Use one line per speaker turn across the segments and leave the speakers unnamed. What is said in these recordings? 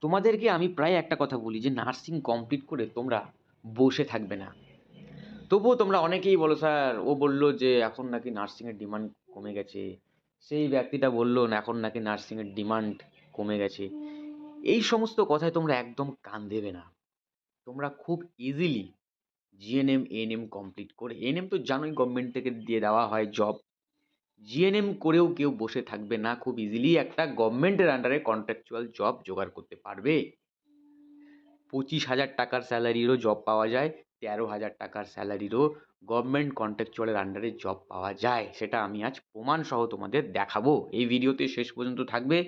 তোমাদেরকে আমি প্রায় একটা কথা বলি যে নার্সিং কমপ্লিট করে তোমরা বসে থাকবে না। তবুও তোমরা অনেকেই বলো, স্যার, ও বলল যে এখন নাকি নার্সিংয়ের ডিমান্ড কমে গেছে। সেই ব্যক্তিটা বলল না এখন নাকি নার্সিংয়ের ডিমান্ড কমে গেছে। এই সমস্ত কথায় তোমরা একদম কান দেবে না। তোমরা খুব ইজিলি জিএনএম এএনএম কমপ্লিট করে এএনএম তো জানোই গভর্নমেন্ট থেকে দিয়ে দেওয়া হয় জব জিএনএম করেও কেউ বসে থাকবে না, খুব ইজিলি একটা গভর্নমেন্টের আন্ডারে কন্ট্রাকচুয়াল জব জোগাড় করতে পারবে। পঁচিশ হাজার টাকার স্যালারিরও জব পাওয়া যায়, তেরো হাজার টাকার স্যালারিরও গভর্নমেন্ট কন্ট্রাকচুয়ালের আন্ডারে জব পাওয়া যায়, সেটা আমি আজ প্রমাণ সহ তোমাদের দেখাবো। এই ভিডিওতে শেষ পর্যন্ত থাকবে,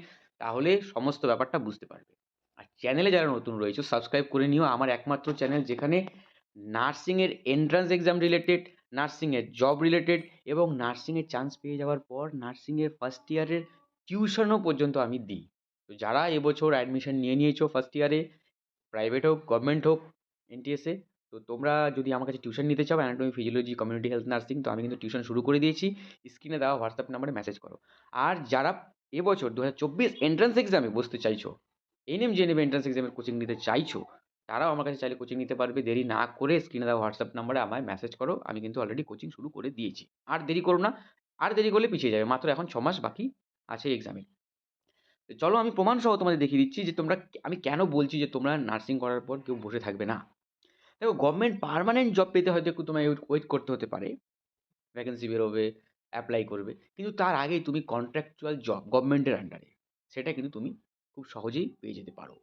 তাহলে সমস্ত ব্যাপারটা বুঝতে পারবে। আর চ্যানেলে যারা নতুন রয়েছে সাবস্ক্রাইব করে নিও। আমার একমাত্র চ্যানেল যেখানে নার্সিংয়ের এন্ট্রান্স এক্সাম রিলেটেড নার্সিংয়ের জব রিলেটেড এবং নার্সিংয়ে চান্স পেয়ে যাওয়ার পর নার্সিংয়ের ফার্স্ট ইয়ারের টিউশনও পর্যন্ত আমি দিই। তো যারা এবছর অ্যাডমিশন নিয়ে নিয়েছো ফার্স্ট ইয়ারে প্রাইভেট হোক গভর্নমেন্ট হোক এনটিএসে তো তোমরা যদি আমার কাছে টিউশন নিতে চাও anatomy physiology community health nursing তো আমি কিন্তু টিউশন শুরু করে দিয়েছি। স্ক্রিনে দেওয়া হোয়াটসঅ্যাপ নাম্বারে মেসেজ করো। আর যারা এবছর দু হাজার চব্বিশ এন্ট্রান্স এক্সামে বসতে চাইছো এনএম জেনেম এন্ট্রান্স এক্সামের কোচিং নিতে চাইছো তারাও আমার কাছে চাইলে কোচিং নিতে পারবে। দেরি না করে স্ক্রিনে দেওয়া হোয়াটসঅ্যাপ নাম্বারে আমায় মেসেজ করো। আমি কিন্তু অলরেডি কোচিং শুরু করে দিয়েছি। আর দেরি করো না। আর দেরি করলে পিছিয়ে যাবে। মাত্র এখন ছ মাস বাকি আছে এক্সামে চলো আমি প্রমাণ সহ তোমাদের দেখিয়ে দিচ্ছি যে তোমরা আমি কেন বলছি যে তোমরা নার্সিং করার পর কেউ বসে থাকবে না? দেখো গভর্নমেন্ট পার্মানেন্ট জব পেতে হয়তো একটু তোমায় ওয়েট করতে হতে পারে। ভ্যাকেন্সি বেরোবে অ্যাপ্লাই করবে। কিন্তু তার আগেই তুমি কন্ট্রাকচুয়াল জব গভর্নমেন্টের আন্ডারে সেটা কিন্তু তুমি খুব সহজেই পেয়ে যেতে পারো।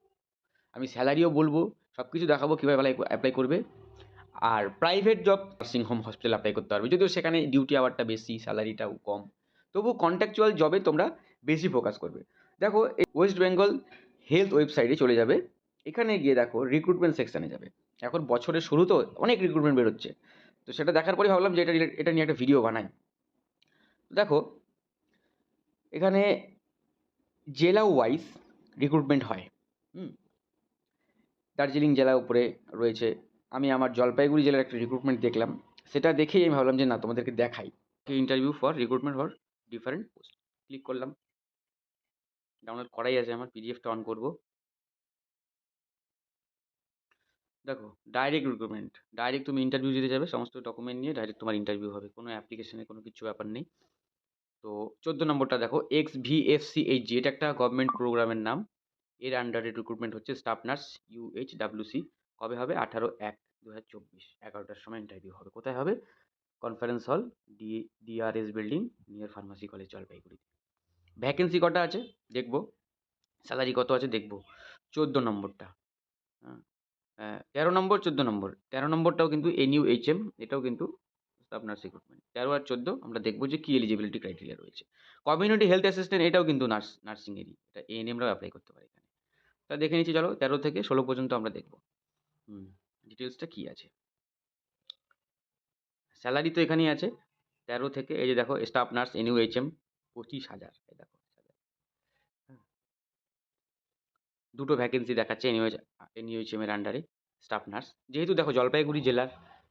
আমি স্যালারিও বলব। সব কিছু দেখাবো কীভাবে অ্যাপ্লাই অ্যাপ্লাই করবে। আর private job nursing home hospital apply করতে পারবে। যদিও সেখানে ডিউটি আওয়ারটা বেশি স্যালারিটাও কম। তবু কন্ট্যাকচুয়াল জবে তোমরা বেশি ফোকাস করবে। দেখো, এই ওয়েস্ট বেঙ্গল হেলথ ওয়েবসাইটে চলে যাবে। এখানে গিয়ে দেখো রিক্রুটমেন্ট সেকশানে যাবে। এখন বছরের শুরু তো, অনেক রিক্রুটমেন্ট বেরোচ্ছে। তো সেটা দেখার পরে ভাবলাম যে এটা এটা নিয়ে একটা ভিডিও বানাই। দেখো, এখানে জেলা ওয়াইজ রিক্রুটমেন্ট হয়। হুম? দার্জিলিং জেলার উপরে রয়েছে। আমি আমার জলপাইগুড়ি জেলার একটা রিক্রুটমেন্ট দেখলাম। সেটা দেখেই আমি ভাবলাম যে, না, তোমাদেরকে দেখাই। Interview for recruitment for different post click করলাম। ডাউনলোড করাই আছে আমার পিডিএফটা অন করব। দেখো ডাইরেক্ট রিক্রুটমেন্ট ডাইরেক্ট তুমি ইন্টারভিউ দিতে যাবে, সমস্ত ডকুমেন্ট নিয়ে ডাইরেক্ট তোমার ইন্টারভিউ হবে। কোনো অ্যাপ্লিকেশনে কোনো কিছু ব্যাপার নেই। তো চোদ্দ নম্বরটা দেখো X V F C H G এটা একটা গভর্নমেন্ট প্রোগ্রামের নাম। এর আন্ডারে রিক্রুটমেন্ট হচ্ছে স্টাফ নার্স ইউএইচ ডাব্লিউসি কবে হবে? আঠারো এক দু হাজার চব্বিশ, এগারোটার সময় ইন্টারভিউ হবে। কোথায় হবে? Conference hall D DRS building near pharmacy college Jalpaiguri vacancy কটা আছে? দেখব। স্যালারি কত আছে? দেখব। চোদ্দ নম্বরটা। হ্যাঁ। তেরো নম্বর, চোদ্দ নম্বর। তেরো নম্বরটাও কিন্তু এন ইউ এইচ এম এটাও কিন্তু স্টাফ নার্স রিক্রুটমেন্ট তেরো আর চোদ্দ, আমরা দেখব যে কী এলিজিবিলিটি ক্রাইটেরিয়া রয়েছে। কমিউনিটি হেলথ অ্যাসিস্ট্যান্ট এটাও কিন্তু নার্স নার্সিংয়েরই এটা এএনএমরাও অ্যাপ্লাই করতে পারে এখানে। তা দেখে নিচ্ছি চলো তেরো থেকে ষোলো পর্যন্ত আমরা দেখব। হুম। ডিটেলসটা কী আছে? স্যালারি তো এখানেই আছে। তেরো থেকে এই যে দেখো staff nurse N U H M পঁচিশ হাজার এই দেখো। দুটো ভ্যাকেন্সি দেখাচ্ছে এনইউএচ এনইউএইচএম এর আন্ডারে স্টাফ নার্স যেহেতু দেখো জলপাইগুড়ি জেলার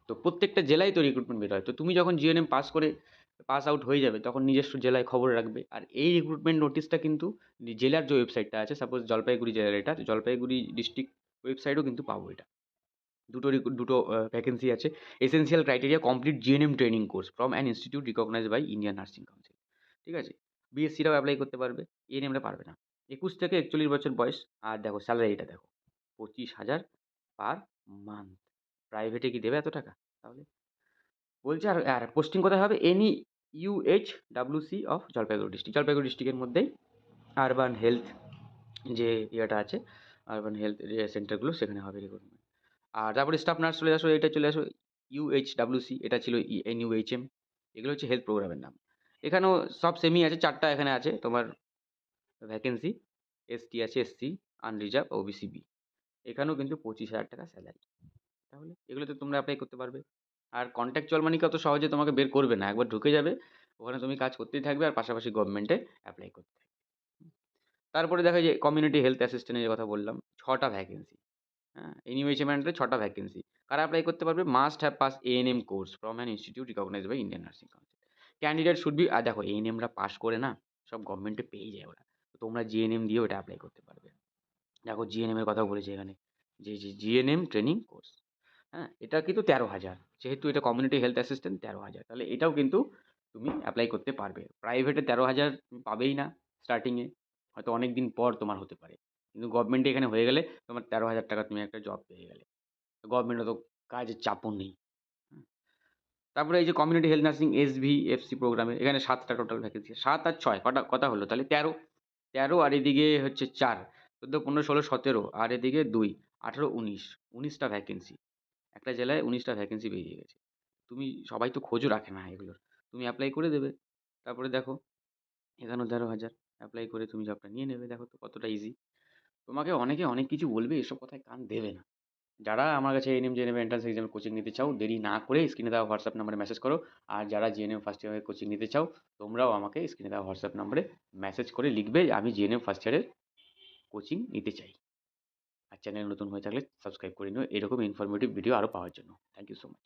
তো প্রত্যেকটা জেলায় তো রিক্রুটমেন্ট বের হয়। তো তুমি যখন জিএনএম পাস করে পাস আউট হয়ে যাবে, তখন নিজস্ব জেলায় খবর রাখবে। আর এই রিক্রুটমেন্ট নোটিশটা কিন্তু জেলার যে ওয়েবসাইটটা আছে সাপোজ জলপাইগুড়ি জেলার এটা জলপাইগুড়ি ডিস্ট্রিক্ট ওয়েবসাইটও কিন্তু পাবো এটা। দুটো দুটো ভ্যাকেন্সি আছে। Essential criteria complete GNM training course from an institute recognise by Indian nursing council ঠিক আছে? বিএসসিরাও অ্যাপ্লাই করতে পারবে এএনএমরা পারবে না। একুশ থেকে একচল্লিশ বছর বয়স, আর দেখো স্যালারিটা দেখো, পঁচিশ হাজার পার মান্থ প্রাইভেটে কি দেবে এত টাকা? তাহলে বলছে আর আর পোস্টিং কোথায় হবে? Any UH WC of Jalpaiguri district Jalpaiguri ডিস্ট্রিক্টের মধ্যেই আরবান হেলথ যে ইয়েটা আছে আরবান হেলথ যে সেন্টারগুলো সেখানে হবে রিক্রুটমেন্ট আর তারপরে স্টাফ নার্স চলে আসো এটা চলে আসো ইউএইচ ডাব্লিউসি এটা ছিল এন ইউএইচএম এগুলো হচ্ছে হেলথ প্রোগ্রামের নাম। এখানেও সব সেমই আছে, চারটা এখানে আছে, তোমার ভ্যাকেন্সি এসটি আছে এসসি আনরিজার্ভ ওবিসি বি এখানেও কিন্তু পঁচিশ হাজার টাকা স্যালারি তাহলে এগুলোতে তোমরা অ্যাপ্লাই করতে পারবে। আর কন্ট্রাকচুয়াল মানি কত সহজে তোমাকে বের করবে না। একবার ঢুকে যাবে, ওখানে তুমি কাজ করতেই থাকবে আর পাশাপাশি গভর্নমেন্টে অ্যাপ্লাই করতে থাকবে। তারপরে দেখো যে কমিউনিটি হেলথ অ্যাসিস্ট্যান্টের কথা বললাম, ছটা ভ্যাকেন্সি হ্যাঁ? এনিমেশমেন্টে ছটা ভ্যাকেন্সি কারা অ্যাপ্লাই করতে পারবে? Must have pass ANM course from an institute recognise by Indian nursing council candidate should be আর দেখো এএনএমরা পাস করে না, সব গভর্নমেন্টে পেয়ে যায় ওরা। তো তোমরা জিএনএম দিয়েও এটা অ্যাপ্লাই করতে পারবে। দেখো জিএনএম এর কথাও বলেছে এখানে, যে জিএনএম ট্রেনিং কোর্স হ্যাঁ এটা কিন্তু তেরো হাজার। যেহেতু এটা কমিউনিটি হেলথ অ্যাসিস্ট্যান্ট তেরো হাজার। তাহলে এটাও কিন্তু তুমি অ্যাপ্লাই করতে পারবে। প্রাইভেটে তেরো হাজার তুমি পাবেই না স্টার্টিংয়ে হয়তো অনেক দিন পর তোমার হতে পারে। কিন্তু গভর্নমেন্টে এখানে হয়ে গেলে তোমার তেরো হাজার টাকা তুমি একটা জব পেয়ে গেলে। গভর্নমেন্টে তো কাজের চাপও নেই। তারপরে এই যে community health nursing S V F C প্রোগ্রামে এখানে সাতটা টোটাল ভ্যাকেন্সি সাত আর ছয়, কটা কথা হলো? তাহলে তেরো। তেরো আর এদিকে হচ্ছে চার। চোদ্দ, পনেরো, ষোলো, সতেরো। আর এদিকে দুই, আঠেরো, উনিশ। উনিশটা ভ্যাকেন্সি একটা জেলায় উনিশটা ভ্যাকেন্সি বেরিয়ে গেছে। তুমি সবাই তো খোঁজও রাখে না এগুলোর। তুমি অ্যাপ্লাই করে দেবে। তারপরে দেখো, এখানেও তেরো হাজার। অ্যাপ্লাই করে তুমি জবটা নিয়ে নেবে। দেখো তো কতটা ইজি তোমাকে অনেকে অনেক কিছু বলবে, এসব কথায় কান দেবে না। যারা আমার কাছে এনএম জেএনএম এন্ট্রান্স এক্সামের কোচিং নিতে চাও, দেরি না করে স্ক্রিনে দেওয়া হোয়াটসঅ্যাপ নাম্বারে মেসেজ করো। আর যারা জিএনএম ফার্স্ট ইয়ারের কোচিং নিতে চাও, তোমরাও আমাকে স্ক্রিনে দেওয়া হোয়াটসঅ্যাপ নাম্বারে মেসেজ করে লিখবে আমি জিএনএম ফার্স্ট ইয়ারের কোচিং নিতে চাই। আর চ্যানেল নতুন হয়ে থাকলে সাবস্ক্রাইব করে নিও। এরকম ইনফরমেটিভ ভিডিও আরও পাওয়ার জন্য। Thank you so much